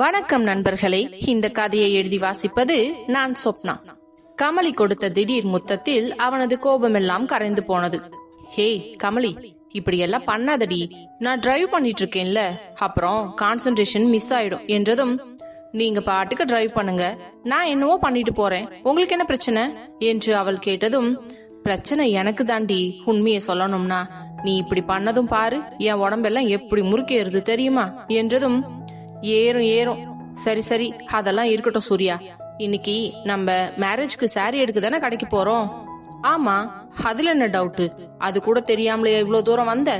வணக்கம் நண்பர்களே. இந்த கதையை எழுதி வாசிப்பது நான் சொப்னா. கமலி கொடுத்த திடீர் முத்தத்தில் அவனது கோபமெல்லாம் கரைந்து போனது. ஹே கமலி இப்படி எல்லாம் பண்ணாதடி. நான் டிரைவ் பண்ணிட்டு இருக்கேன்ல அப்புறம் கான்சென்ட்ரேஷன் மிஸ் ஆயிடும் என்றதும் நீங்க பாட்டுக்கு டிரைவ் பண்ணுங்க. நான் என்னவோ பண்ணிட்டு போறேன். உங்களுக்கு என்ன பிரச்சனை? என்று அவள் கேட்டதும் பிரச்சனை எனக்கு தாண்டி. உண்மையை சொல்லணும்னா நீ இப்படி பண்ணதும் பாரு. என் உடம்பெல்லாம் எப்படி முறுக்கேறுது தெரியுமா? என்றதும் ஏறும் ஏறும். சரி சரி அதெல்லாம் இருக்கட்டும் சூர்யா. இன்னைக்கு நம்ம மேரேஜ்க்கு சாரி எடுக்க தானே கடைக்கு போறோம்? ஆமா அதுல என்ன டவுட் அது கூட தெரியாமலே இவ்வளவு தூரம் வந்த?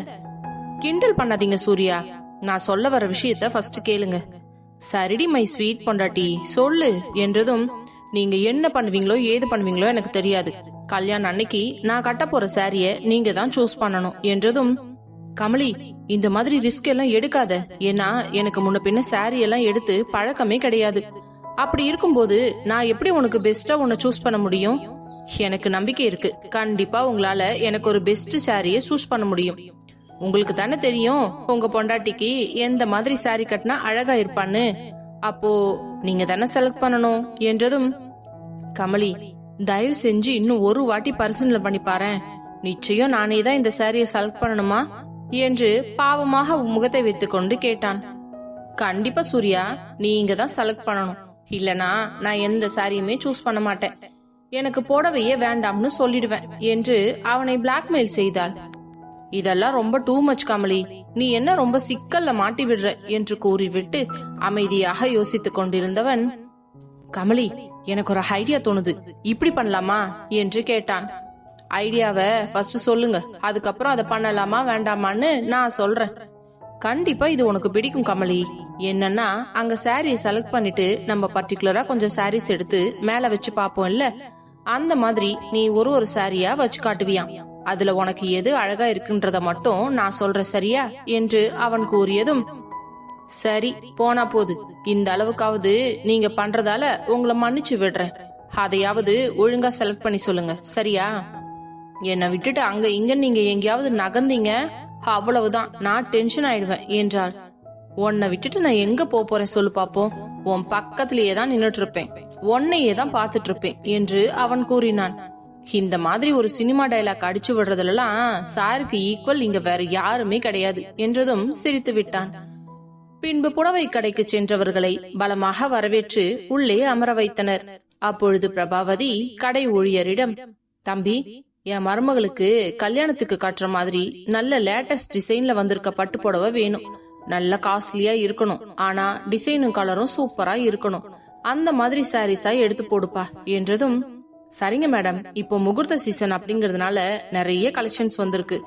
கிண்டல் பண்ணாதீங்க சூர்யா. நான் சொல்ல வர விஷயத்த ஃபர்ஸ்ட் கேளுங்க. சரிடி மை ஸ்வீட் பொண்டாட்டி. சொல்லு என்றதும் நீங்க என்ன பண்ணுவீங்களோ ஏது பண்ணுவீங்களோ எனக்கு தெரியாது. கல்யாணம் அன்னைக்கு நான் கட்ட போற சாரிய நீங்க தான் சூஸ் பண்ணணும் என்றதும் கமலி இந்த மாதிரி ரிஸ்க் எல்லாம் எடுக்காத. ஏன்னா எனக்கு முன்ன பின்ன சாரி எல்லாம் எடுத்து பழக்கமே கிடையாது. அப்படி இருக்கும்போது நான் எப்படி உனக்கு பெஸ்டா உன்னை சூஸ் பண்ண முடியும்? எனக்கு நம்பிக்கை இருக்கு. கண்டிப்பா உங்களால எனக்கு ஒரு பெஸ்ட் சாரியை சூஸ் பண்ண முடியும். உங்களுக்கு தானே தெரியும் உங்க பொண்டாட்டிக்கு எந்த மாதிரி சாரி கட்டினா அழகா இருப்பான்னு. அப்போ நீங்க தானே செலக்ட் பண்ணணும் என்றதும் கமலி தயவு செஞ்சு இன்னும் ஒரு வாட்டி பர்சனல் பண்ணி பாரேன். நிச்சயம் நானே தான் இந்த சாரியை செலக்ட் பண்ணணுமா? என்று பாவமாக முகத்தை வைத்துக்கொண்டு கேட்டான். கண்டிப்பா சூர்யா நீ இங்க தான் செலக்ட் பண்ணணும். இல்லனா நான் எந்த சாரியுமே சூஸ் பண்ண மாட்டேன். எனக்கு புடவையே வேண்டாம்னு சொல்லிடுவேன் என்று அவனை பிளாக்மெயில் செய்தாள். இதெல்லாம் ரொம்ப டூ மச் கமலி. நீ என்ன ரொம்ப சிக்கல்ல மாட்டி விடுற என்று கூறிவிட்டு அமைதியாக யோசித்துக் கொண்டிருந்தவன் கமலி எனக்கு ஒரு ஐடியா தோணுது. இப்படி பண்ணலாமா? என்று கேட்டான். ஐடியாவை ஃபர்ஸ்ட் சொல்லுங்க. அதுக்கப்புறம் அதை பண்ணலாமா வேண்டாமான்னு நான் சொல்றேன். கண்டிப்பா இது உனக்கு பிடிக்கும் கமலி. என்னன்னா அங்க சாரியை செலக்ட் பண்ணிட்டு நம்ம பர்டிகுலரா கொஞ்சம் சாரீஸ் எடுத்து மேல வச்சு பாப்போம் இல்ல அந்த மாதிரி நீ ஒரு ஒரு சாரியா வச்சு காட்டுவியாம். அதுல உனக்கு எது அழகா இருக்குன்றத மட்டும் நான் சொல்றேன் சரியா? என்று அவன் கூறியதும் சரி போனா போது. இந்த அளவுக்காவது நீங்க பண்றதால உங்களை மன்னிச்சு விடுறேன். அதையாவது ஒழுங்கா செலக்ட் பண்ணி சொல்லுங்க சரியா? என்னை விட்டுட்டு அங்க இங்க நீங்க எங்கேயாவது நகர்ந்தீங்க அவ்வளவுதான். நான் டென்ஷன் ஆயிடுவேன் என்றாள். உன்னை விட்டுட்டு நான் எங்க போக போறேன் சொல்லு பாப்போம். உன் பக்கத்திலேயே தான் நின்னுட்டு இருப்பேன் உன்னையே தான் பாத்துட்டு இருப்பேன் என்று அவன் கூறினான். இந்த மாதிரி ஒரு சினிமா டைலாக் அடிச்சு விடுறதுலாம் சாருக்கு ஈக்குவல் இங்க வேற யாருமே கிடையாது என்றதும் சிரித்து விட்டான். பின்பு புடவை கடைக்கு சென்றவர்களை பலமாக வரவேற்று உள்ளே அமர வைத்தனர். அப்பொழுது பிரபாவதி கடை ஊழியரிடம் தம்பி என் மருமகளுக்கு கல்யாணத்துக்கு கட்டுற மாதிரி நல்ல லேட்டஸ்ட் டிசைன்ல வந்திருக்க பட்டு புடவை வேணும். நல்ல காஸ்ட்லியா இருக்கணும். ஆனா டிசைனும் கலரும் சூப்பரா இருக்கணும். அந்த மாதிரி சாரீஸா எடுத்து போடுப்பா என்றதும் சரிங்க மேடம் இப்போ முகூர்த்த சீசன் அப்படிங்கறதுனால நிறைய கலெக்ஷன்ஸ் வந்திருக்கு.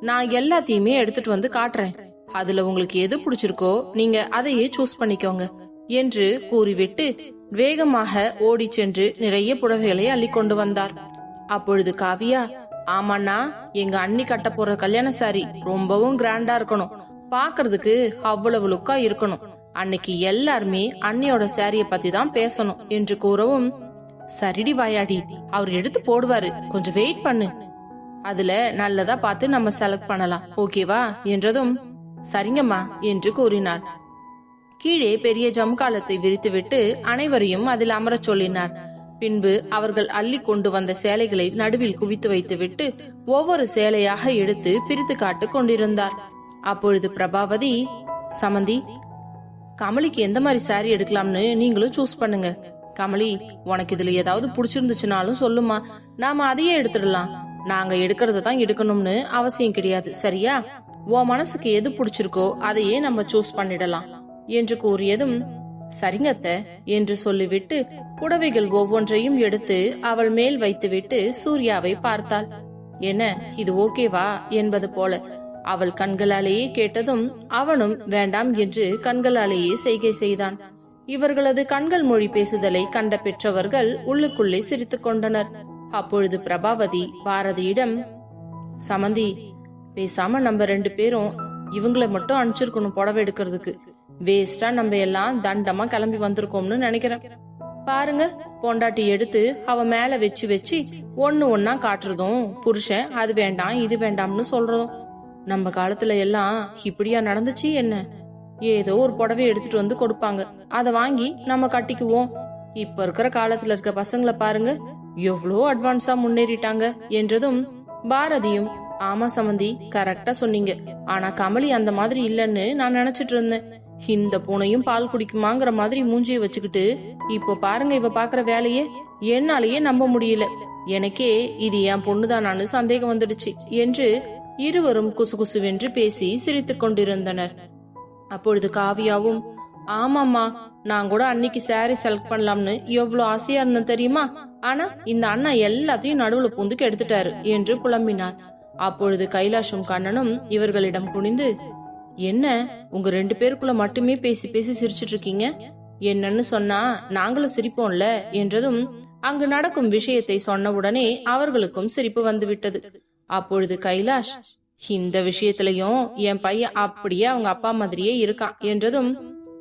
நான் எல்லாத்தையுமே எடுத்துட்டு வந்து காட்டுறேன். அதுல உங்களுக்கு எது பிடிச்சிருக்கோ நீங்க அதையே சூஸ் பண்ணிக்கோங்க என்று கூறிவிட்டு வேகமாக ஓடி சென்று நிறைய புடவைகளை அள்ளி கொண்டு வந்தார். அப்பொழுது காவியா ஆமாண்ணா எங்க அண்ணி கட்ட போற கல்யாண சாரி ரொம்பவும் கிராண்டா இருக்கணும். பாக்குறதுக்கு அவ்வளவு லுக்கா இருக்கணும். அன்னைக்கு எல்லாருமே அண்ணியோட சாரிய பத்தி தான் பேசணும் என்று கூறவும் சரிடி வாயாடி அவர் எடுத்து போடுவாரு. கொஞ்சம் வெயிட் பண்ணு. அதுல நல்லதா பார்த்து நம்ம செலக்ட் பண்ணலாம். ஓகேவா என்றதும் சரிங்கம்மா என்று கூறினார். கீழே பெரிய ஜம்காலத்தை விரித்துவிட்டு அனைவரையும் அதில் அமரச் சொல்லினார். பின்பு அவர்கள் அள்ளி கொண்டு வந்த சேலைகளை நடுவில் குவித்து வைத்துவிட்டு ஒவ்வொரு சேலையாக எடுத்து பிரித்து காட்டு கொண்டிருந்தார். அப்பொழுது பிரபாவதி சமந்தி கமலிக்கு எந்த மாதிரி சாரி எடுக்கலாம்னு நீங்களும் சூஸ் பண்ணுங்க. கமலி உனக்கு இதுல ஏதாவது பிடிச்சிருந்துச்சுனாலும் சொல்லுமா. நாம அதையே எடுத்துடலாம். நாங்க எடுக்கிறத தான் எடுக்கணும்னு அவசியம் கிடையாது சரியா? உன் மனசுக்கு எது பிடிச்சிருக்கோ அதையே நம்ம சூஸ் பண்ணிடலாம் என்று கூறியதும் சரிங்கத்த என்று சொல்லிவிட்டு புடவைகள் ஒவ்வொன்றையும் எடுத்து அவள் மேல் வைத்துவிட்டு சூர்யாவை பார்த்தாள். என்ன இது ஓகேவா? என்பது போல. அவள் கண்களாலேயே கேட்டதும் அவனும் வேண்டாம் என்று கண்களாலேயே செய்கை செய்தான். இவர்களது கண்கள் மொழி பேசுதலை கண்ட பெற்றவர்கள் உள்ளுக்குள்ளே சிரித்துக் கொண்டனர். அப்பொழுது பிரபாவதி பாரதியிடம் சமந்தி பேசாம நம்ம ரெண்டு பேரும் இவங்களை மட்டும் அனுப்பிச்சிருக்கணும் புடவை எடுக்கிறதுக்கு. வேஸ்டா நம்ம எல்லாம் தண்டமா கிளம்பி வந்திருக்கோம்னு நினைக்கிறேன். பாருங்க பொண்டாட்டி எடுத்து அவ மேல வச்சு வச்சு ஒண்ணு ஒன்னா காட்டுறதும் புருஷன் அது வேண்டாம் இது வேண்டாம்னு சொல்றதும். நம்ம காலத்துல எல்லாம் இப்படியா நடந்துச்சு என்ன? ஏதோ ஒரு புடவை எடுத்துட்டு வந்து கொடுப்பாங்க. அதை வாங்கி நம்ம கட்டிக்குவோம். இப்ப இருக்கிற காலத்துல இருக்க பசங்களை பாருங்க எவ்வளோ அட்வான்ஸா முன்னேறிட்டாங்க என்றதும் பாரதியும் ஆமா சமந்தி கரெக்டா சொன்னீங்க. ஆனா கமலி அந்த மாதிரி இல்லைன்னு நான் நினைச்சிட்டு இருந்தேன். இந்த பூனையும் பால் குடிக்குமாங்கிற மாதிரி மூஞ்சியை வச்சுக்கிட்டு இப்போ பாருங்க இவ பாக்குற வேலையே என்னாலேயே நம்ப முடியல. எனக்கே இது என் பொண்ணுதானான்னு சந்தேகம் வந்துடுச்சு என்று இருவரும் குசுகுசுவென்று பேசி சிரித்துக் கொண்டிருந்தனர். அப்பொழுது காவியாவும் ஆமாம்மா நான் கூட அன்னைக்கு சாரி செலக்ட் பண்ணலாம்னு எவ்வளவு ஆசையா இருந்தேன் தெரியுமா? ஆனா இந்த அண்ணா எல்லாத்தையும் நடுவுல பூந்துக்கு எடுத்துட்டாரு என்று புலம்பினார் அப்பொழுது கைலாஷும் கண்ணனும் இவர்களிடம் குனிந்து என்ன உங்க ரெண்டு பேருக்குள்ள மட்டுமே பேசி பேசி சிரிச்சிட்டு இருக்கீங்க என்னன்னு சொன்னா நாங்களும் சிரிப்போம்ல என்றதும் அங்கு நடக்கும் விஷயத்தை சொன்ன உடனே அவர்களுக்கும் சிரிப்பு வந்துவிட்டது. அப்பொழுது கைலாஷ் இந்த விஷயத்திலையும் என் பையன் அப்படியே அவங்க அப்பா மாதிரியே இருக்கான் என்றதும்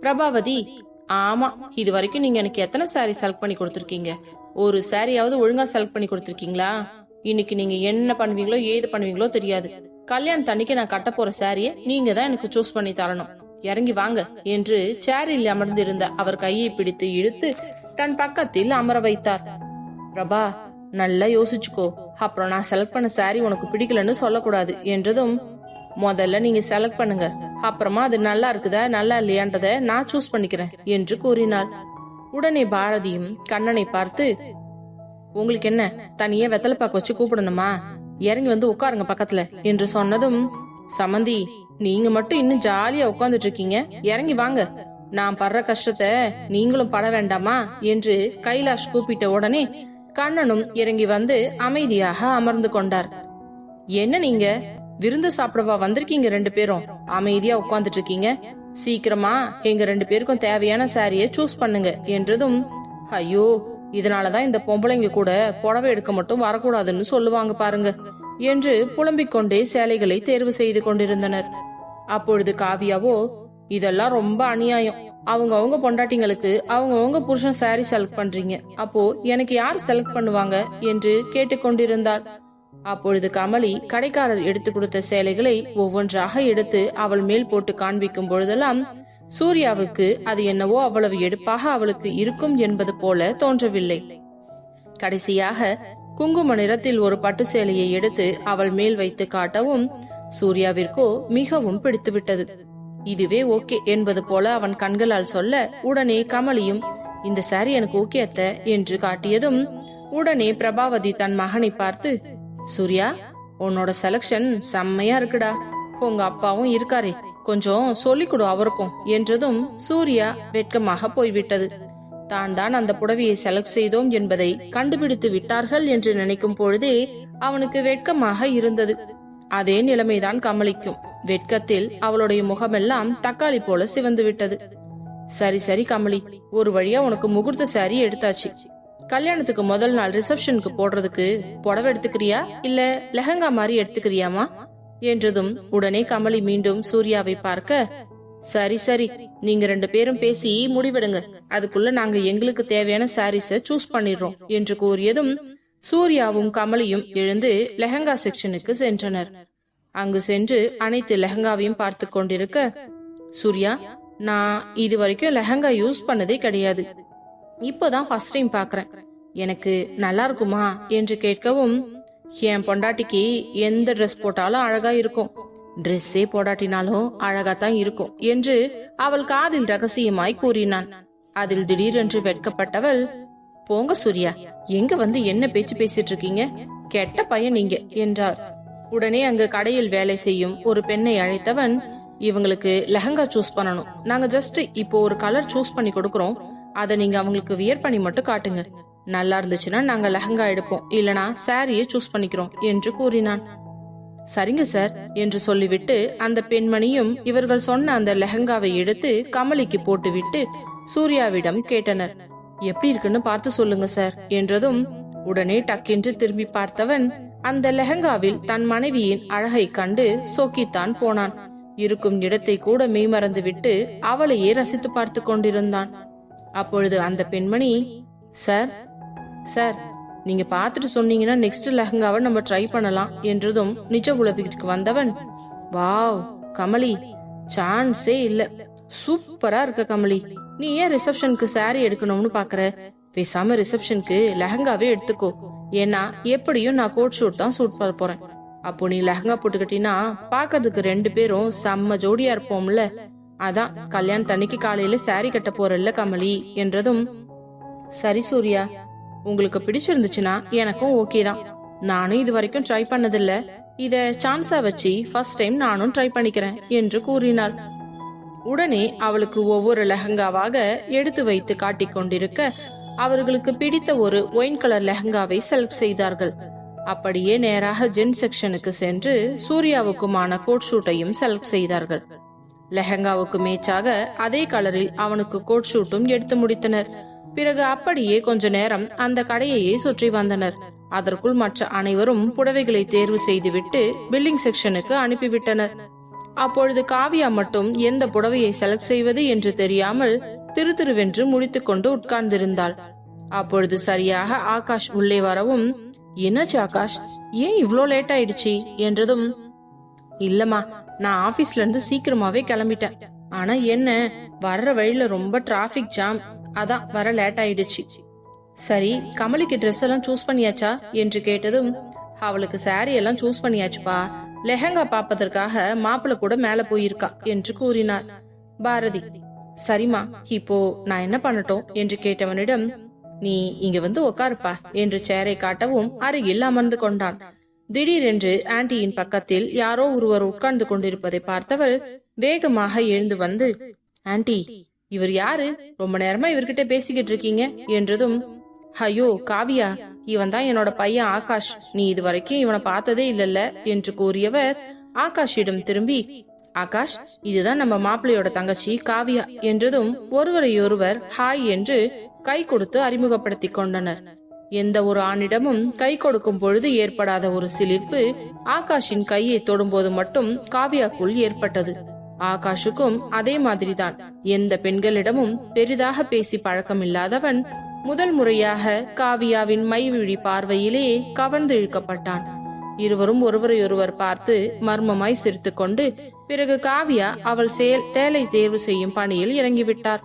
பிரபாவதி ஆமா இது வரைக்கும் நீங்க எனக்கு எத்தனை சாரி செலக்ட் பண்ணி கொடுத்துருக்கீங்க? ஒரு சாரியாவது ஒழுங்கா செலக்ட் பண்ணி கொடுத்துருக்கீங்களா? இன்னைக்கு நீங்க என்ன பண்ணுவீங்களோ ஏது பண்ணுவீங்களோ தெரியாது. கல்யாணத்தன்னைக்கு நான் கட்ட போற சாரியை நீங்க தான் எனக்கு சூஸ் பண்ணி தரணும். இறங்கி வாங்க என்று சேரில் அமர்ந்திருந்த அவர் கையை பிடித்து இழுத்து தன் பக்கத்தில் அமர வைத்தார். பிரபா நல்லா யோசிச்சுக்கோ. அப்புறம் நான் செலக்ட் பண்ண சாரி உனக்கு பிடிக்கலன்னு சொல்லக்கூடாது என்றதும் முதல்ல நீங்க செலக்ட் பண்ணுங்க. அப்புறமா அது நல்லா இருக்குதா நல்லா இல்லையான்றத நான் சூஸ் பண்ணிக்கிறேன் என்று கூறினாள். உடனே பாரதியும் கண்ணனை பார்த்து உங்களுக்கு என்ன தனியே வெத்தலை பாக்க வச்சு கூப்பிடணுமா? இறங்கி வந்து உட்காருங்க பக்கத்துல என்று சொன்னதும் சமந்தி நீங்க மட்டும் இன்னும் ஜாலியா உட்கார்ந்துட்டு இருக்கீங்க இறங்கி வாங்க. நான் படுற கஷ்டத்தை நீங்களும் பட வேண்டாமா? என்று கைலாஷ் கூப்பிட்ட உடனே கண்ணனும் இறங்கி வந்து அமைதியாக அமர்ந்து கொண்டார். என்ன நீங்க? விருந்து சாப்பிடவா வந்திருக்கீங்க ரெண்டு பேரும்? அமைதியா உட்கார்ந்துட்டு இருக்கீங்க சீக்கிரமா எங்க ரெண்டு பேருக்கும் தேவையான சாரிய சூஸ் பண்ணுங்க என்றதும் ஐயோ இதனாலதான் இந்த பொம்பளைங்க கூட புடவை எடுக்க மட்டும் வரக்கூடாதுன்னு சொல்லுவாங்க பாருங்க என்று புலம்பிக் கொண்டே சேலைகளை தேர்வு செய்து கொண்டிருந்தனர். அப்பொழுது காவியாவோ இதெல்லாம் ரொம்ப அநியாயம். அவங்க அவங்க பொண்டாட்டிங்களுக்கு அவங்க அவங்க புருஷன் சாரி செலக்ட் பண்றீங்க. அப்போ எனக்கு யார் செலக்ட் பண்ணுவாங்க? என்று கேட்டுக்கொண்டிருந்தாள் அப்பொழுது கமலி கடைக்காரர் எடுத்து கொடுத்த சேலைகளை ஒவ்வொன்றாக எடுத்து அவள் மேல் போட்டு காண்பிக்கும் பொழுதெல்லாம் சூர்யாவுக்கு அது என்னவோ அவ்வளவு எடுப்பாக அவளுக்கு இருக்கும் என்பது போல தோன்றவில்லை. கடைசியாக குங்கும நிறத்தில் ஒரு பட்டு சேலையை எடுத்து அவள் மேல் வைத்து காட்டவும் சூர்யாவிற்கோ மிகவும் பிடித்துவிட்டது. இதுவே ஓகே என்பது போல அவன் கண்களால் சொல்ல உடனே கமலியும் இந்த சாரி எனக்கு ஓகே அத்த என்று காட்டியதும் உடனே பிரபாவதி தன் மகனை பார்த்து சூர்யா உன்னோட செலக்ஷன் செம்மையா இருக்குடா. உங்க அப்பாவும் இருக்காரே. கொஞ்சம் சொல்லிக் கொடு அவருக்கும் என்றதும் சூர்யா வெட்கமாக போய்விட்டது. தான் தான் அந்த புடவையை செலக்ட் செய்தோம் என்பதை கண்டுபிடித்து விட்டார்கள் என்று நினைக்கும் பொழுதே அவனுக்கு வெட்கமாக இருந்தது. அதே நிலைமைதான் கமலிக்கும். வெட்கத்தில் அவளுடைய முகமெல்லாம் தக்காளி போல சிவந்து விட்டது. சரி சரி கமலி ஒரு வழியா உனக்கு முகூர்த்த சாரி எடுத்தாச்சு. கல்யாணத்துக்கு முதல் நாள் ரிசப்ஷனுக்கு போடுறதுக்கு புடவை எடுத்துக்கிறியா? இல்ல லெஹங்கா மாதிரி எடுத்துக்கிறியாமா என்றதும் உடனே கமலி மீண்டும் சூர்யாவை பார்க்க சரி சரி நீங்க ரெண்டு பேரும் பேசி முடிவெடுங்க. அதுக்குள்ள நாங்க எங்களுக்கு தேவையான சாரீஸ சூஸ் பண்ணிடுறோம் என்று கூறியதும் சூர்யாவும் கமலியும் எழுந்து லெஹங்கா செக்ஷனுக்கு சென்றனர். அங்கு சென்று அனைத்து லெஹங்காவையும் பார்த்து கொண்டிருக்க சூர்யா நான் இது வரைக்கும் லெஹங்கா யூஸ் பண்ணதே கிடையாது. இப்போதான் ஃபர்ஸ்ட் டைம் பாக்குறேன் எனக்கு நல்லா இருக்குமா? என்று கேட்கவும் என் பொண்டாட்டிக்கு எந்த ட்ரெஸ் போட்டாலும் அழகா இருக்கும். ட்ரெஸ்ஸே போடாட்டினாலும் அழகா தான் இருக்கும் என்று அவள் காதில் ரகசியமாய் கூறினான். அதில் திடீரென்று வெட்கப்பட்டவள் போங்க சூர்யா எங்க வந்து என்ன பேச்சு பேசிட்டு இருக்கீங்க? கெட்ட பையன் நீங்க என்றார் உடனே அங்கு கடையில் வேலை செய்யும் ஒரு பெண்ணை அழைத்தவன் இவங்களுக்கு லெஹங்கா சூஸ் பண்ணணும். நாங்க ஜஸ்ட் இப்போ ஒரு கலர் சூஸ் பண்ணி கொடுக்கறோம். அதை நீங்க அவங்களுக்கு வியர் பண்ணி மட்டும் காட்டுங்க. நல்லா இருந்துச்சுன்னா நாங்க லெஹங்கா எடுப்போம். இல்லனா சாரியை சூஸ் பண்ணிக்கிறோம் என்று கூறினான். சரிங்க சார் என்று சொல்லிவிட்டு அந்த பெண்மணியும் இவர்கள் சொன்ன அந்த லெஹங்காவை எடுத்து கமலிக்கு போட்டுவிட்டு சூர்யாவிடம் கேட்டனர். எப்படி இருக்குன்னு பார்த்து சொல்லுங்க சார் என்றதும் உடனே டக்கென்று திரும்பி பார்த்தவன் அந்த லெஹங்காவில் தன் மனைவியின் அழகை கண்டு சோக்கித்தான் போனான். இருக்கும் இடத்தை கூட மெய்மறந்து விட்டு அவளையே ரசித்து பார்த்து கொண்டிருந்தான். அப்பொழுது அந்த பெண்மணி சார் சார் நீங்க பார்த்துட்டு சொன்னீங்கன்னா நெக்ஸ்ட் லெஹங்காவை நம்ம ட்ரை பண்ணலாம் என்றதும் நிஜ உலகிற்கு வந்தவன். வாவ் கமலி சான்ஸே இல்ல. சூப்பரா இருக்க கமலி. நீ ஏன் ரிசப்ஷனுக்கு சாரி எடுக்கணும்னு பாக்குற? பேசாம ரிசப்ஷனுக்கு லெஹங்காவே எடுத்துக்கோ. ஏன்னா எப்படியும் நான் கோட் ஷூட் தான் சூட் பண்ண போறேன். அப்போ நீ லெஹங்கா போட்டுக்கிட்டீங்கன்னா பாக்குறதுக்கு ரெண்டு பேரும் செம்ம ஜோடியா இருப்போம்ல. அதான் கல்யாணத்தன்னைக்கு காலையில சாரி கட்ட போறல்ல கமலி என்றதும் சரி சூர்யா உங்களுக்கு பிடிச்சிருந்துச்சுன்னா எனக்கும் ஓகே தான். நானும் இது வரைக்கும் ட்ரை பண்ணதில்ல. இத சான்ஸா வச்சு ஃபர்ஸ்ட் டைம் நானும் ட்ரை பண்ணிக்கிறேன் என்று கூறினாள். உடனே அவளுக்கு ஒவ்வொரு லெஹங்காவாக எடுத்து வைத்து காட்டிக் கொண்டிருக்க அவர்களுக்கு பிடித்த ஒரு ஒயின் கலர் லெஹங்காவை செலக்ட் செய்தார்கள். அப்படியே நேராக ஜென் செக்ஷனுக்கு சென்று சூர்யாவுக்குமான கோட் ஷூட்டையும் செலக்ட் செய்தார்கள். லெஹங்காவுக்கு மேட்சாக அதே கலரில் அவனுக்கு கோட் ஷூட்டும் எடுத்து முடித்தனர். பிறகு அப்படியே கொஞ்ச நேரம் அந்த கடையையே சுற்றி வந்தனர். அதற்குள் மற்ற அனைவரும் புடவைகளை தேர்வு செய்துவிட்டு பில்லிங் செக்ஷனுக்கு அனுப்பிவிட்டனர். அப்பொழுது காவியா மட்டும் எந்த புடவையை செலக்ட் செய்வது என்று தெரியாமல் திரு திருவென்று முடித்துக்கொண்டு உட்கார்ந்திருந்தாள். அப்பொழுது சரியாக ஆகாஷ் உள்ளே வரவும் என்னாச்சு ஆகாஷ் ஏன் இவ்ளோ லேட் ஆயிடுச்சு? என்றதும் இல்லம்மா நான் ஆபீஸ்ல இருந்து சீக்கிரமாவே கிளம்பிட்டேன். ஆனா என்ன வர்ற வழியில ரொம்ப டிராபிக் ஜாம் அதான் வர லேட் ஆயிடுச்சு. சரி கமலிக்கு ட்ரெஸ் எல்லாம் சூஸ் பண்ணியாச்சா? என்று கேட்டதும் அவளுக்கு சாரி எல்லாம் சூஸ் பண்ணியாச்சுப்பா. லெஹங்கா பாப்பதற்காக மாப்பிள்ள கூட மேல போயிருக்கா என்று கூறினார். பாரதி சரிம்மா இப்போ நான் என்ன பண்ணட்டும்? என்று கேட்டவனிடம் நீ இங்க வந்து உக்காருப்பா என்று சேரை காட்டவும் அருகில் அமர்ந்து கொண்டான். திடீரென்று ஆன்டியின் பக்கத்தில் யாரோ ஒருவர் உட்கார்ந்து கொண்டிருப்பதை பார்த்தவள் வேகமாக எழுந்து வந்து ஆன்டி இவர் யாரு? ரொம்ப நேரமா இவர்கிட்ட பேசிக்கிட்டு இருக்கீங்க. என்றதும் ஐயோ காவியா இவன் தான் என்னோட பையன் ஆகாஷ். நீ இது வரைக்கும் இவனை பார்த்ததே இல்லல்ல என்று கூறியவர் ஆகாஷிடம் திரும்பி ஆகாஷ் இதுதான் நம்ம மாப்பிள்ளையோட தங்கச்சி காவியா என்றதும் ஒருவரையொருவர் ஹாய் என்று கை கொடுத்து அறிமுகப்படுத்தி கொண்டனர். எந்த ஒரு ஆணிடமும் கை கொடுக்கும் பொழுது ஏற்படாத ஒரு சிலிர்ப்பு ஆகாஷின் கையை தொடும்போது மட்டும் காவியாக்குள் ஏற்பட்டது. ஆகாஷுக்கும் அதே மாதிரிதான். எந்த பெண்களிடமும் பெரிதாக பேசி பழக்கம் இல்லாதவன் முதல் முறையாக காவியாவின் மைவிழி பார்வையிலே கவர்ந்து இழுக்கப்பட்டான். இருவரும் ஒருவரையொருவர் பார்த்து மர்மமாய் சிரித்துக்கொண்டு பிறகு காவியா அவள் செயல் தேலை தேர்வு செய்யும் பணியில் இறங்கிவிட்டார்.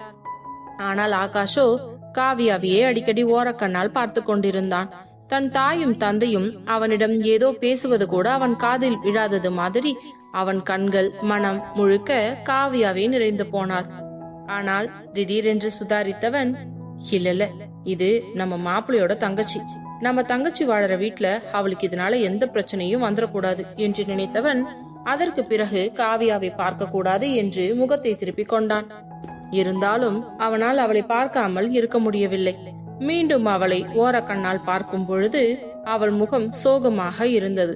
ஆனால் ஆகாஷோ காவியாவையே அடிக்கடி ஓரக்கண்ணால் பார்த்து கொண்டிருந்தான் தன் தாயும் தந்தையும் அவனிடம் ஏதோ பேசுவது கூட அவன் காதில் விழாதது மாதிரி அவன் கண்கள் மனம் முழுக்க காவியாவே நிறைந்து போனாள். ஆனால் திடீரென்று சுதாரித்தவன் இல்லல்ல இது நம்ம மாப்பிள்ளையோட தங்கச்சி. நம்ம தங்கச்சி வாழற வீட்டுல அவளுக்கு இதனால எந்த பிரச்சனையும் வந்துடக்கூடாது என்று நினைத்தவன் அதற்கு பிறகு காவியாவை பார்க்க கூடாது என்று முகத்தை திருப்பிக் கொண்டான். இருந்தாலும் அவனால் அவளை பார்க்காமல் இருக்க முடியவில்லை. மீண்டும் அவளை ஓரக்கண்ணால் பார்க்கும் பொழுது அவள் முகம் சோகமாக இருந்தது.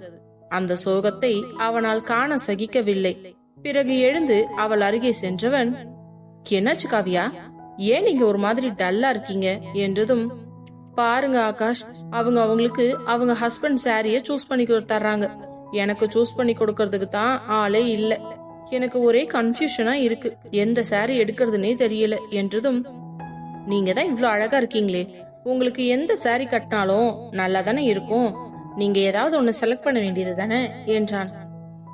அந்த சோகத்தை அவனால் காண சகிக்கவில்லை. பிறகு எழுந்து அவள் அருகே சென்றவன் என்னாச்சு காவியா? ஏன் நீங்க ஒரு மாதிரி டல்லா இருக்கீங்க? என்றதும் பாருங்க ஆகாஷ் அவங்க அவங்களுக்கு அவங்க ஹஸ்பண்ட் சாரிய சூஸ் பண்ணி தர்றாங்க. எனக்கு சூஸ் பண்ணி கொடுக்கறதுக்கு தான் ஆளே இல்ல. எனக்கு ஒரே கன்ஃபியூஷனா இருக்கு. எந்த சாரி எடுக்கிறதுனே தெரியல. என்றதும் நீங்க தான் இவ்வளோ அழகா இருக்கீங்களே. உங்களுக்கு எந்த சாரி கட்டினாலும் நல்லா தானே இருக்கும். நீங்க ஏதாவது ஒன்னு செலக்ட் பண்ண வேண்டியது தானே? என்றான்.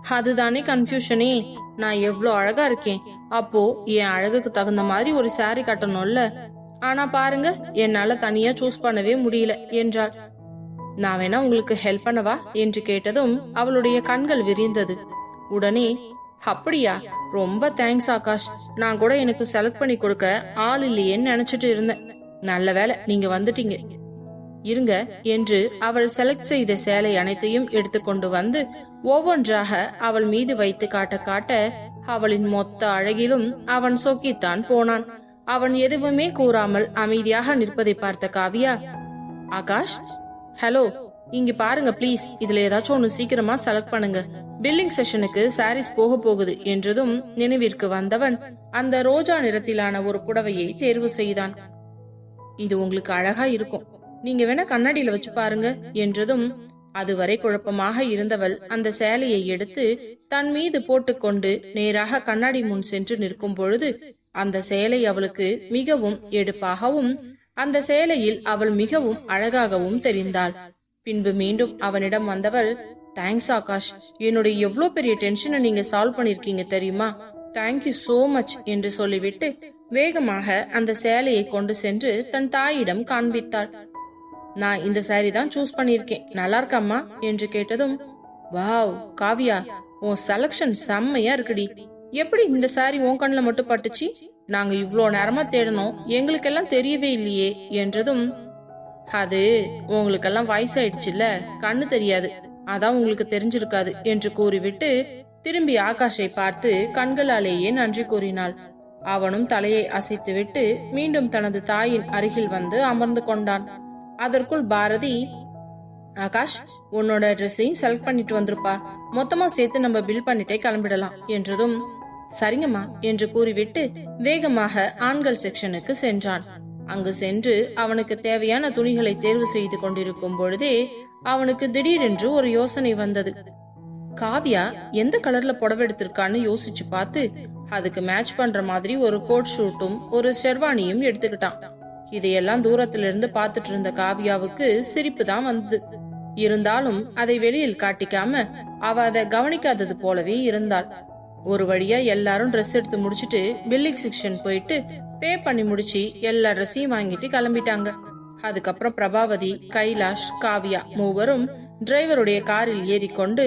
அதுதானே கன்ஃபியூஷனே நான் எவ்வளோ அழகா இருக்கேன். அப்போ என் அழகுக்கு தகுந்த மாதிரி ஒரு சாரி கட்டணும்ல. ஆனா பாருங்க என்னால தனியா சூஸ் பண்ணவே முடியல என்றாள். நான் வேணா உங்களுக்கு ஹெல்ப் பண்ணவா? என்று கேட்டதும் அவளுடைய கண்கள் விரிந்தது. உடனே அப்படியா? ரொம்ப தேங்க்ஸ் ஆகாஷ். நான் கூட எனக்கு செலக்ட் பண்ணி கொடுக்க ஆள் இல்லையேன்னு நினைச்சிட்டு இருந்தேன். நல்ல வேளை நீங்க வந்துட்டீங்க. இருங்க என்று அவள் செலக்ட் செய்த சேலை அனைத்தையும் எடுத்துக்கொண்டு வந்து ஒவ்வொன்றாக அவள் மீது வைத்து காட்ட காட்ட அவளின் மொத்த அழகிலும் அவன் சொக்கித்தான் போனான். அவன் எதுவுமே கூறாமல் அமைதியாக நிற்பதை பார்த்த காவியா ஆகாஷ் ஹலோ இங்க பாருங்க ப்ளீஸ் இதுல ஏதாச்சும் ஒன்னு சீக்கிரமா செலக்ட் பண்ணுங்க. பில்லிங் செஷனுக்கு சாரீஸ் போக போகுது என்றதும் நினைவிற்கு வந்தவன் அந்த ரோஜா நிறத்திலான ஒரு புடவையை தேர்வு செய்தான். இது உங்களுக்கு அழகா இருக்கும். நீங்க வேணா கண்ணாடியில வச்சு பாருங்க என்றதும் அதுவரை குழப்பமாக இருந்தவள் அந்த சேலையை எடுத்து தன் மீது போட்டுக்கொண்டு நேராக கண்ணாடி முன் சென்று நிற்கும் பொழுது அந்த சேலை அவளுக்கு மிகவும் எடுப்பாகவும் அந்த சேலையில் அவள் மிகவும் அழகாகவும் தெரிந்தாள். பின்பு மீண்டும் அவனிடம் வந்தவள் தேங்க்ஸ் ஆகாஷ். என்னுடைய எவ்வளவு பெரிய டென்ஷனை நீங்க சால்வ் பண்ணிருக்கீங்க தெரியுமா? தேங்க்யூ சோ மச் என்று சொல்லிவிட்டு வேகமாக அந்த சேலையை கொண்டு சென்று தன் தாயிடம் காண்பித்தாள். நான் இந்த சாரி தான் சூஸ் பண்ணியிருக்கேன். நல்லா இருக்காம்மா? என்று கேட்டதும் வாவ் காவியா உன் செலக்ஷன் செம்மையா இருக்குடி. எப்படி இந்த சாரி உன் கண்ணுல மட்டும் பட்டுச்சு? நாங்க இவ்வளோ நேரமா தேடணும். எங்களுக்கெல்லாம் தெரியவே இல்லையே என்றதும் அது உங்களுக்கெல்லாம் வயசாயிடுச்சுல்ல? கண்ணு தெரியாது. அதான் உங்களுக்கு தெரிஞ்சிருக்காது என்று கூறிவிட்டு திரும்பி ஆகாஷை பார்த்து கண்களாலேயே நன்றி கூறினாள். அவனும் தலையை அசைத்துவிட்டு மீண்டும் தனது தாயின் அருகில் வந்து அமர்ந்து கொண்டான். அதற்குள் பாரதி ஆகாஷ் உன்னோட ட்ரெஸ்ஸையும் செலக்ட் பண்ணிட்டு வந்திருப்பா. மொத்தமா சேர்த்து நம்ம பில் பண்ணிட்டே கிளம்பிடலாம் என்றதும் சரிங்கம்மா என்று கூறிவிட்டு வேகமாக ஆண்கள் செக்ஷனுக்கு சென்றான். அங்கு சென்று அவனுக்கு தேவையான துணிகளை தேர்வு செய்து கொண்டிருக்கும் பொழுதே அவனுக்கு திடீரென்று ஒரு யோசனை வந்தது. காவியா எந்த கலர்ல புடவை எடுத்திருக்கான்னு யோசிச்சு பார்த்து அதுக்கு மேட்ச் பண்ற மாதிரி ஒரு கோட் ஷூட்டும் ஒரு ஷெர்வானியும் எடுத்துக்கிட்டான். இதையெல்லாம் தூரத்துல இருந்து பார்த்துட்டு இருந்த காவியாவுக்கு சிரிப்பு தான் வந்தது. இருந்தாலும் அதை வெளியில் காட்டிக்காம அவ அதை கவனிக்காதது போலவே இருந்தாள். ஒரு வழியா எல்லாரும் ட்ரெஸ் எடுத்து முடிச்சிட்டு பில்லிங் செக்ஷன் போயிட்டு பே பண்ணி முடிச்சு எல்லா ட்ரெஸ்ஸையும் வாங்கிட்டு கிளம்பிட்டாங்க. அதுக்கப்புறம் பிரபாவதி கைலாஷ் காவியா மூவரும் டிரைவருடைய காரில் ஏறிக்கொண்டு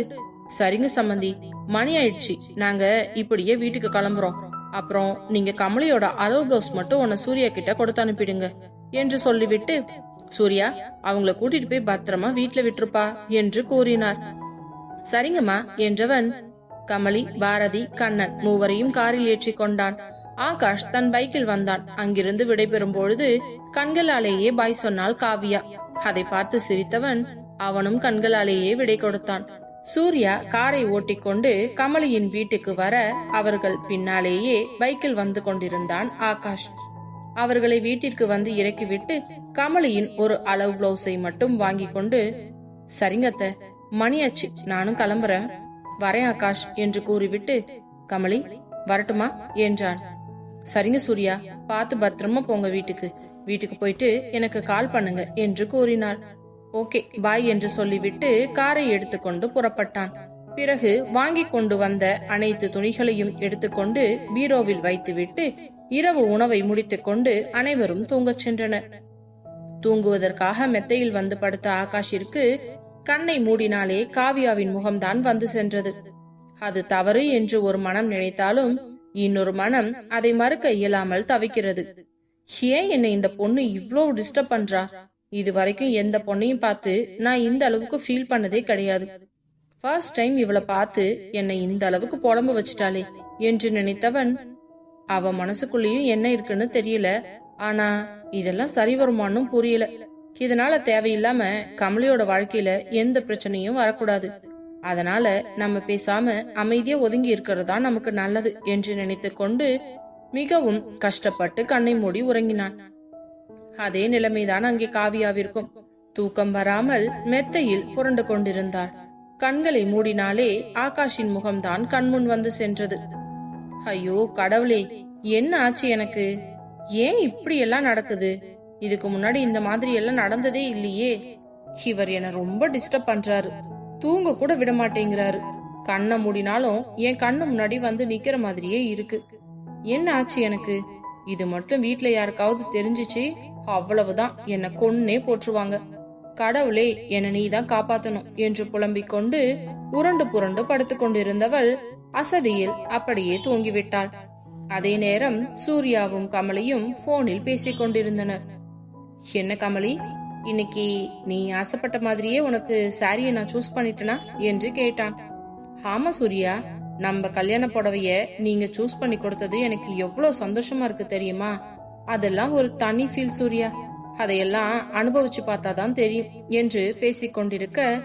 சரிங்க சம்மந்தி மணி ஆயிடுச்சு. நாங்க இப்படியே வீட்டுக்கு கிளம்புறோம். அப்புறம் நீங்க கமலியோட அளவு ப்ளவுஸ் மட்டும் உன்னை சூர்யா கிட்ட கொடுத்து அனுப்பிடுங்க என்று சொல்லிவிட்டு சூர்யா அவங்கள கூட்டிட்டு போய் பத்திரமா வீட்டுல விட்டுருப்பா என்று கூறினார். சரிங்கம்மா என்றவன் கமலி பாரதி கண்ணன் மூவரையும் காரில் ஏற்றி கொண்டான் ஆகாஷ் தன் பைக்கில் வந்தான். அங்கிருந்து விடைபெறும் பொழுது கண்களாலேயே பாய் சொன்னாள் காவியா. அதை பார்த்து சிரித்தவன் அவனும் கண்களாலேயே விடை கொடுத்தான். சூர்யா காரை ஓட்டிக்கொண்டு கமலியின் வீட்டுக்கு வர அவர்கள் பின்னாலேயே பைக்கில் வந்து கொண்டிருந்தான் ஆகாஷ். அவர்களை வீட்டிற்கு வந்து இறக்கிவிட்டு கமலியின் ஒரு அளவு பிளவுஸை மட்டும் வாங்கி கொண்டு சரிங்கத்த மணியாச்சு நானும் கிளம்புறேன். வரேன் ஆகாஷ் என்று கூறிவிட்டு கமலி வரட்டுமா? என்றான். சரிங்க சூர்யா. பார்த்து பத்திரமா போங்க வீட்டுக்கு. வீட்டுக்கு போயிட்டு எனக்கு கால் பண்ணுங்க என்று கூறினாள். ஓகே பாய் என்று சொல்லிவிட்டு காரை எடுத்துக்கொண்டு புறப்பட்டான். பிறகு வாங்கி கொண்டு வந்த அனைத்து துணிகளையும் எடுத்துக்கொண்டு பீரோவில் வைத்துவிட்டு இரவு உணவை முடித்துக்கொண்டு அனைவரும் தூங்கச் சென்றனர். தூங்குவதற்காக மெத்தையில் வந்து படுத்த ஆகாஷிற்கு கண்ணை மூடினாலே காவியாவின் முகம்தான் வந்து சென்றது. அது தவறு என்று ஒரு மனம் நினைத்தாலும் இன்னொரு மனம் அதை மறுக்க இயலாமல் தவிக்கிறது. ஏன் என்னை இந்த பொண்ணு இவ்வளோ டிஸ்டர்ப் பண்றா? இது வரைக்கும் எந்த பொண்ணையும் பார்த்து நான் இந்த அளவுக்கு ஃபீல் பண்ணதே கிடையாது. ஃபர்ஸ்ட் டைம் இவளை பார்த்து என்னை இந்த அளவுக்கு புலம்பு வச்சிட்டாளே என்று நினைத்தவன் அவ மனசுக்குள்ளேயும் என்ன இருக்குன்னு தெரியல. ஆனா இதெல்லாம் சரி வருமானும் புரியல. இதனால தேவையில்லாம கமலியோட வாழ்க்கையில எந்த பிரச்சனையும் வரக்கூடாது. அதனால நம்ம பேசாம அமைதியா ஒதுங்கி இருக்கிறதா நமக்கு நல்லது என்று நினைத்து கொண்டு மிகவும் கஷ்டப்பட்டு கண்ணை மூடி உறங்கினான். அதே நிலைமைதான் அங்கே காவியாவிற்கும். தூக்கம் வராமல் மெத்தையில் புரண்டு கொண்டிருந்தார் கண்களை மூடினாலே ஆகாஷின் முகம்தான் கண்முன் வந்து சென்றது. ஐயோ கடவுளே என்ன ஆச்சு எனக்கு? ஏன் இப்படி எல்லாம் நடக்குது? இதுக்கு முன்னாடி இந்த மாதிரி எல்லாம் நடந்ததே இல்லையே. இவர் என்ன ரொம்ப டிஸ்டர்ப் பண்றாரு. தூங்க கூட விட மாட்டேங்கிறாரு கண்ணை மூடினாலும் என் கண்ணு முன்னாடி வந்து நிக்கிற மாதிரியே இருக்கு. என்ன ஆச்சு எனக்கு? இது மட்டும் வீட்டுல யாருக்காவது தெரிஞ்சிச்சு? அவ்வளவுதான். என்னை கொன்னே போற்றுவாங்க கடவுளே என்ன நீ தான் காப்பாத்தணும் என்று புலம்பிக் கொண்டு உருண்டு புரண்டு படுத்து கொண்டிருந்தவள் அசதியில் அப்படியே தூங்கிவிட்டாள். அதே நேரம் சூர்யாவும் கமலியும் போனில் பேசிக் கொண்டிருந்தனர். என்ன கமலி? இன்னைக்கு நீ ஆசைப்பட்ட மாதிரியே உனக்கு சாரியை நான் சூஸ் பண்ணிட்டேனா? என்று கேட்டான். ஆமா சூர்யா. நம்ம கல்யாண புடவைய நீங்க சூஸ் பண்ணி கொடுத்தது எனக்கு எவ்வளவு சந்தோஷமா இருக்கு தெரியுமா? அதெல்லாம் ஒரு தனி ஃபீல் சூர்யா. அதையெல்லாம் அனுபவிச்சு பார்த்தாதான் தெரியும் என்று பேசிக்கொண்டிருக்க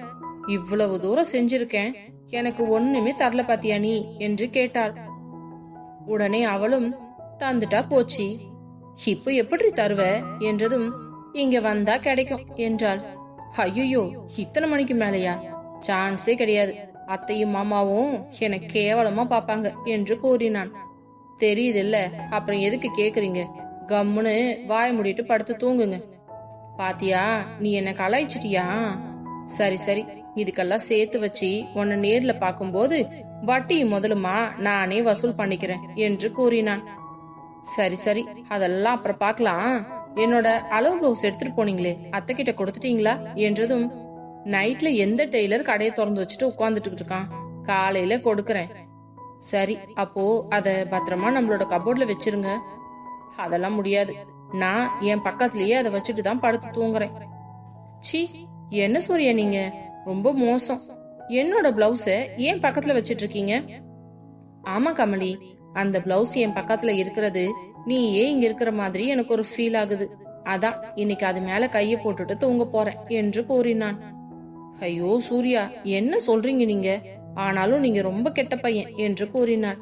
இவ்வளவு தூரம் செஞ்சிருக்கேன். எனக்கு ஒண்ணுமே தரல பாத்தியா நீ? என்று கேட்டாள். உடனே அவளும் தந்துட்டா போச்சு. இப்போ எப்படி தருவ? என்றதும் இங்க வந்தா கிடைக்கும் என்றாள். ஐயோ இத்தனை மணிக்கு மேலையா? சான்ஸே கிடையாது. அத்தையும் மாமாவும் என்னை கேவலமா பாப்பாங்க என்று கூறினான். தெரியுது அப்புறம் எதுக்கு கேக்குறீங்க? கம்முன்னு வாய முடிட்டு படுத்து தூங்குங்க. பாத்தியா நீ என்ன கலாய்ச்சிட்டியா? சரி சரி இதுக்கெல்லாம் சேர்த்து வச்சு உன்னை நேர்ல பார்க்கும்போது வட்டி முதலுமா நானே வசூல் பண்ணிக்கிறேன் என்று கூறினான். சரி சரி அதெல்லாம் அப்புறம் பார்க்கலாம். என்னோட அளவு ப்ளவுஸ் எடுத்துட்டு போனீங்களே அத்தை கிட்ட கொடுத்துட்டீங்களா? என்றதும் நைட்ல எந்த டெய்லர் கடையை திறந்து வச்சுட்டு உட்காந்துட்டு இருக்கான்? காலையில கொடுக்கறேன். சரி அப்போ அத பத்திரமா நம்மளோட கபோர்ட்ல வச்சிருங்க. அதெல்லாம் முடியாது. நான் என் பக்கத்திலேயே அதை வச்சுட்டு தான் படுத்து தூங்குறேன். சி என்ன சூர்யா நீங்க? ரொம்ப மோசம். என்னோட பிளவுஸ ஏன் பக்கத்துல வச்சிட்டு இருக்கீங்க? ஆமா கமலி அந்த பிளவுஸ் என் பக்கத்துல இருக்கிறது நீயே இங்க இருக்கிற மாதிரி எனக்கு ஒரு ஃபீல் ஆகுது. அதான் இன்னைக்கு அது மேல கைய போட்டுட்டு தூங்க போறேன் என்று கூறினான். ஐயோ சூர்யா என்ன சொல்றீங்க நீங்க? ஆனாலும் நீங்க ரொம்ப கெட்ட பையன் என்று கூறினான்.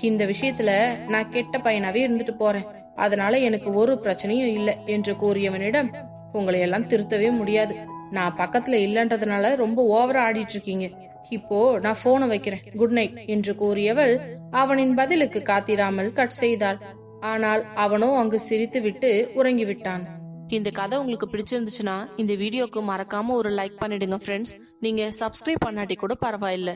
இந்த விஷயத்துல நான் கெட்ட பையனாவே இருந்துட்டு போறேன். அதனால எனக்கு ஒரு பிரச்சனையும் இல்லை என்று கூறியவனிடம் உங்களை எல்லாம் திருத்தவே முடியாது. நான் பக்கத்துல இல்லன்றதுனால ரொம்ப ஓவரா ஆடிட்டு இருக்கீங்க. இப்போ நான் போனை வைக்கிறேன். குட் நைட் என்று கூறியவள் அவனின் பதிலுக்கு காத்திராமல் கட் செய்தாள். ஆனால் அவனோ அங்கு சிரித்து விட்டு உறங்கி விட்டான் இந்த கதை உங்களுக்கு பிடிச்சிருந்துச்சுன்னா இந்த வீடியோக்கு மறக்காம ஒரு லைக் பண்ணிடுங்க ஃப்ரெண்ட்ஸ் நீங்க சப்ஸ்கிரைப் பண்ணாட்டி கூட பரவாயில்ல.